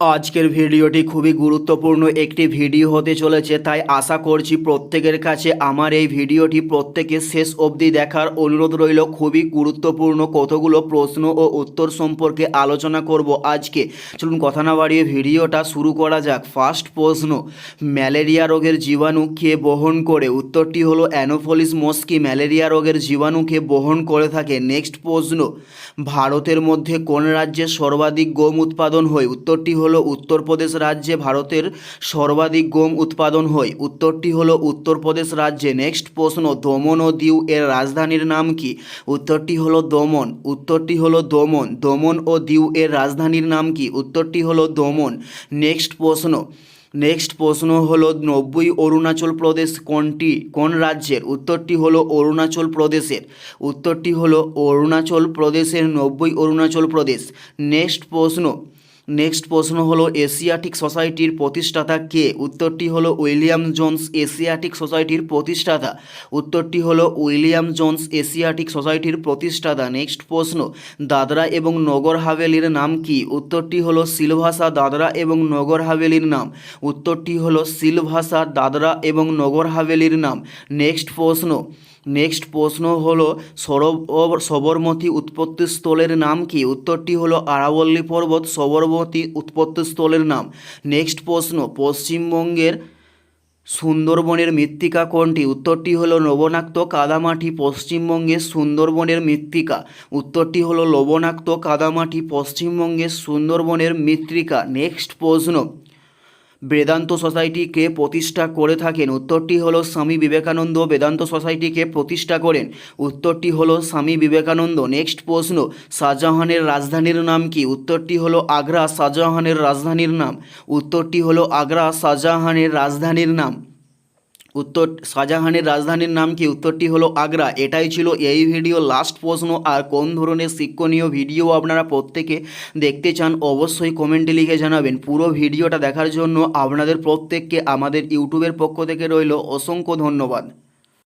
আজকের ভিডিওটি খুবই গুরুত্বপূর্ণ একটি ভিডিও হতে চলেছে, তাই আশা করছি প্রত্যেকের কাছে আমার এই ভিডিওটি প্রত্যেকের শেষ অবধি দেখার অনুরোধ রইল। খুবই গুরুত্বপূর্ণ কতগুলো প্রশ্ন ও উত্তর সম্পর্কে আলোচনা করব আজকে। চলুন কথা না বাড়িয়ে ভিডিওটা শুরু করা যাক। ফার্স্ট প্রশ্ন, ম্যালেরিয়া রোগের জীবাণু কে বহন করে? উত্তরটি হলো অ্যানোফলিস মস্কি, ম্যালেরিয়া রোগের জীবাণুকে বহন করে থাকে। নেক্সট প্রশ্ন, ভারতের মধ্যে কোন রাজ্যে সর্বাধিক গম উৎপাদন হয়? উত্তরটি হলো উত্তরপ্রদেশ রাজ্যে ভারতের সর্বাধিক গম উৎপাদন হয়। উত্তরটি হলো উত্তরপ্রদেশ রাজ্যে। নেক্সট প্রশ্ন, দমন ও দিউ এর রাজধানীর নাম কি? উত্তরটি হলো দমন। উত্তরটি হলো দমন। দমন ও দিউ এর রাজধানীর নাম কি? উত্তরটি হলো দমন। নেক্সট প্রশ্ন নেক্সট প্রশ্ন হলো নব্বই অরুণাচল প্রদেশ কোনটি? কোন রাজ্যের? উত্তরটি হলো অরুণাচল প্রদেশের। উত্তরটি হলো অরুণাচল প্রদেশের নব্বই অরুণাচল প্রদেশ। নেক্সট প্রশ্ন নেক্সট প্রশ্ন হলো, এশিয়াটিক সোসাইটির প্রতিষ্ঠাতা কে? উত্তরটি হলো, উইলিয়াম জোন্স, এশিয়াটিক সোসাইটির প্রতিষ্ঠাতা। উত্তরটি হলো, উইলিয়াম জোন্স, এশিয়াটিক সোসাইটির প্রতিষ্ঠাতা। নেক্সট প্রশ্ন, দাদরা এবং নগর হাভেলির নাম কি? উত্তরটি হলো, সিলভাসা, দাদরা এবং নগর হাভেলির নাম। উত্তরটি হলো, সিলভাসা, দাদরা এবং নগর হাভেলির নাম। নেক্সট প্রশ্ন নেক্সট প্রশ্ন হলো সরোবর সবরমতী উৎপত্তিস্থলের নাম কি? উত্তরটি হলো আরাবল্লী পর্বত সবরমতী উৎপত্তিস্থলের নাম। নেক্সট প্রশ্ন, পশ্চিমবঙ্গের সুন্দরবনের মৃত্তিকা কোনটি? উত্তরটি হলো লবণাক্ত কাদামাটি, পশ্চিমবঙ্গের সুন্দরবনের মৃত্তিকা। উত্তরটি হলো লবণাক্ত কাদামাটি, পশ্চিমবঙ্গের সুন্দরবনের মৃত্তিকা। নেক্সট প্রশ্ন বেদান্ত সোসাইটিকে প্রতিষ্ঠা করে থাকেন। উত্তরটি হলো স্বামী বিবেকানন্দ বেদান্ত সোসাইটিকে প্রতিষ্ঠা করেন। উত্তরটি হলো স্বামী বিবেকানন্দ। নেক্সট প্রশ্ন, শাহজাহানের রাজধানীর নাম কি? উত্তরটি হলো আগ্রা, শাহজাহানের রাজধানীর নাম। উত্তরটি হলো আগ্রা, শাহজাহানের রাজধানীর নাম। উত্তর, শাহজাহানের রাজধানীর নাম কি? উত্তরটি হলো আগ্রা। এটাই ছিল এই ভিডিও লাস্ট প্রশ্ন। আর কোন ধরনের শিক্ষণীয় ভিডিও আপনারা প্রত্যেকে দেখতে চান, অবশ্যই কমেন্টে লিখে জানাবেন। পুরো ভিডিওটা দেখার জন্য আপনাদের প্রত্যেককে আমাদের ইউটিউবের পক্ষ থেকে রইল অসংখ্য ধন্যবাদ।